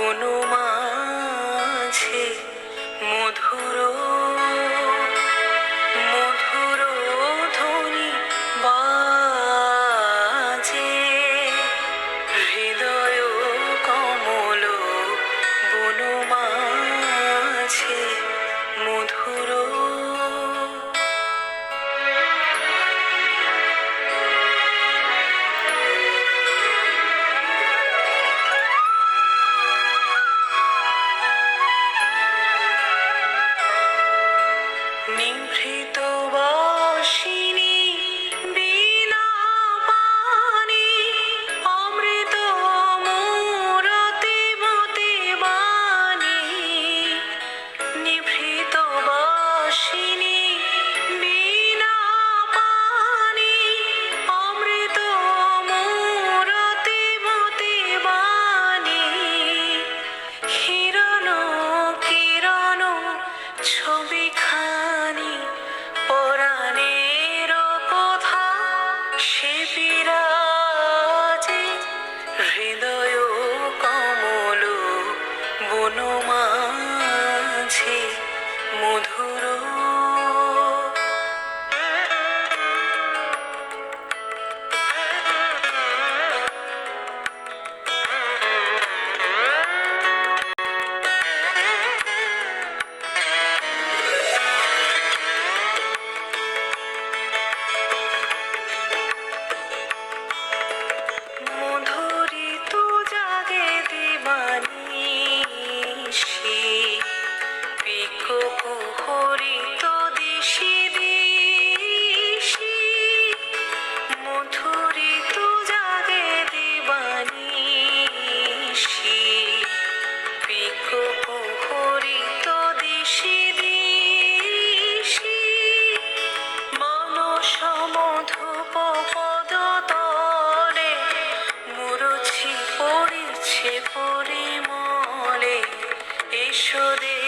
কোনো মাঝে মধু তোমার হনুমান সুদে